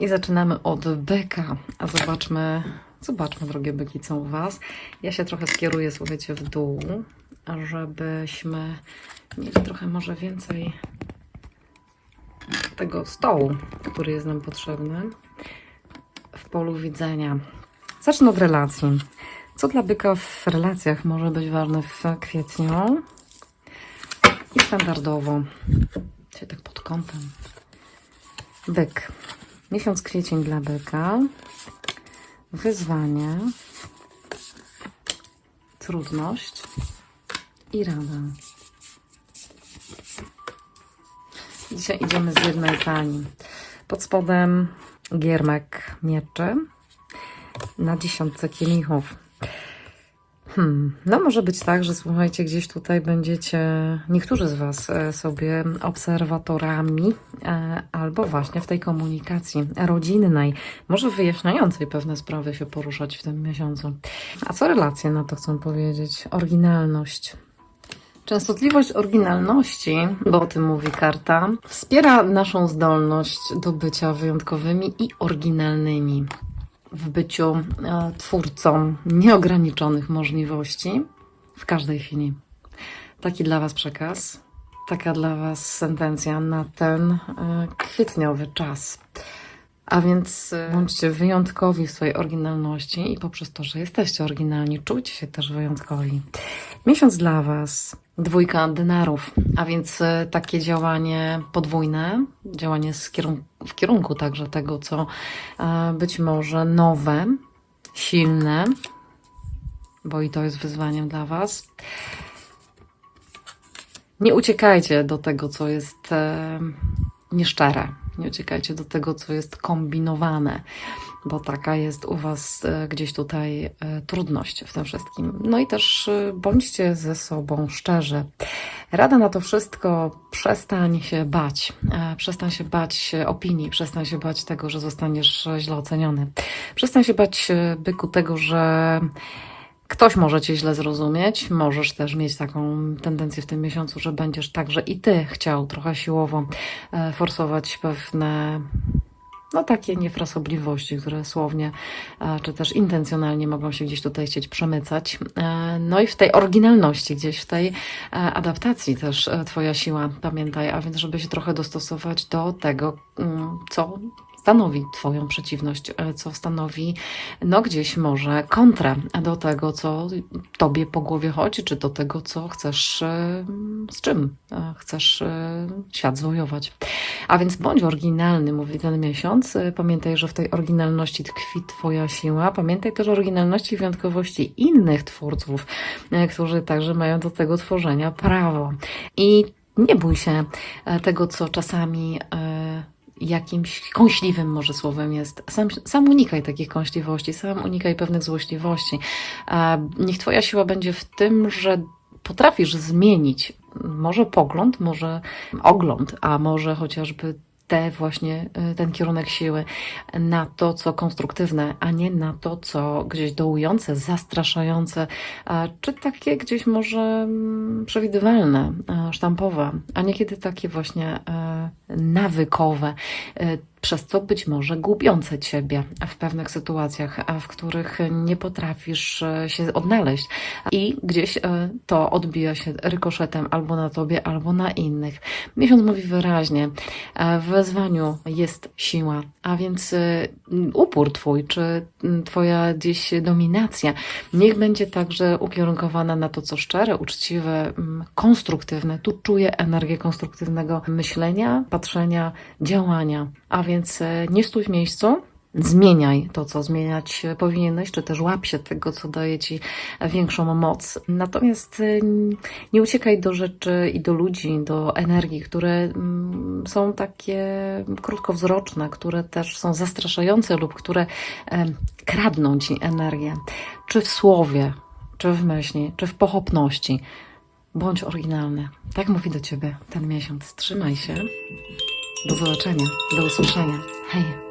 I zaczynamy od byka. A zobaczmy, zobaczmy, drogie byki, co u Was. Ja się trochę skieruję, słuchajcie, w dół, żebyśmy mieli trochę może więcej tego stołu, który jest nam potrzebny w polu widzenia. Zacznę od relacji. Co dla byka w relacjach może być ważne w kwietniu i standardowo, czyli tak pod kątem. Byk. Miesiąc kwiecień dla byka. Wyzwanie. Trudność i rada. Dzisiaj idziemy z jednej pani. Pod spodem giermek mieczy na dziesiątce kielichów. Hmm. No może być tak, że słuchajcie, gdzieś tutaj będziecie, niektórzy z Was e, sobie obserwatorami e, albo właśnie w tej komunikacji rodzinnej, może wyjaśniającej pewne sprawy się poruszać w tym miesiącu. A co relacje na to chcą powiedzieć? Oryginalność. Częstotliwość oryginalności, bo o tym mówi karta, wspiera naszą zdolność do bycia wyjątkowymi i oryginalnymi w byciu e, twórcą nieograniczonych możliwości w każdej chwili. Taki dla Was przekaz, taka dla Was sentencja na ten e, kwietniowy czas. A więc e, bądźcie wyjątkowi w swojej oryginalności i poprzez to, że jesteście oryginalni, czujcie się też wyjątkowi. Miesiąc dla Was, dwójka denarów, a więc takie działanie podwójne, działanie z kierunku, w kierunku także tego, co e, być może nowe, silne, bo i to jest wyzwaniem dla Was. Nie uciekajcie do tego, co jest e, nieszczere. Nie uciekajcie do tego, co jest kombinowane, bo taka jest u Was e, gdzieś tutaj trudność w tym wszystkim. No i też bądźcie ze sobą szczerzy. Rada na to wszystko, przestań się bać. E, Przestań się bać opinii, przestań się bać tego, że zostaniesz źle oceniony. Przestań się bać, e, byku, tego, że Ktoś może cię źle zrozumieć, możesz też mieć taką tendencję w tym miesiącu, że będziesz także i ty chciał trochę siłowo e, forsować pewne, no takie niefrasobliwości, które słownie e, czy też intencjonalnie mogą się gdzieś tutaj chcieć przemycać. E, No i w tej oryginalności, gdzieś w tej e, adaptacji też twoja siła, pamiętaj, a więc żeby się trochę dostosować do tego, mm, co stanowi Twoją przeciwność, e, co stanowi, no gdzieś może kontrę do tego, co Tobie po głowie chodzi, czy do tego, co chcesz, e, z czym e, chcesz świat zwojować. A więc bądź oryginalny, mówi ten miesiąc. Pamiętaj, że w tej oryginalności tkwi Twoja siła. Pamiętaj też o oryginalności i wyjątkowości innych twórców, którzy także mają do tego tworzenia prawo. I nie bój się tego, co czasami jakimś kąśliwym może słowem jest. Sam, sam unikaj takich kąśliwości, sam unikaj pewnych złośliwości. Niech Twoja siła będzie w tym, że potrafisz zmienić może pogląd, może ogląd, a może chociażby te właśnie, y, ten kierunek siły na to, co konstruktywne, a nie na to, co gdzieś dołujące, zastraszające, czy takie gdzieś może mm, przewidywalne, sztampowe, a niekiedy takie właśnie e, nawykowe, e, przez co być może gubiące ciebie w pewnych sytuacjach, w których nie potrafisz e, się odnaleźć. I gdzieś e, to odbija się rykoszetem albo na tobie, albo na innych. Miesiąc mówi wyraźnie, e, w wezwaniu jest siła, a więc upór twój, czy twoja gdzieś dominacja, niech będzie także ukierunkowana na to, co szczere, uczciwe, konstruktywne. Tu czuję energię konstruktywnego myślenia, patrzenia, działania. A więc e, nie stój w miejscu, zmieniaj to, co zmieniać powinieneś, czy też łap się tego, co daje ci większą moc. Natomiast e, nie uciekaj do rzeczy i do ludzi, do energii, które mm, są takie krótkowzroczne, które też są zastraszające lub które em, kradną ci energię. Czy w słowie, czy w myśli, czy w pochopności. Bądź oryginalny. Tak mówi do ciebie ten miesiąc. Trzymaj się. Do zobaczenia, do usłyszenia. Hej!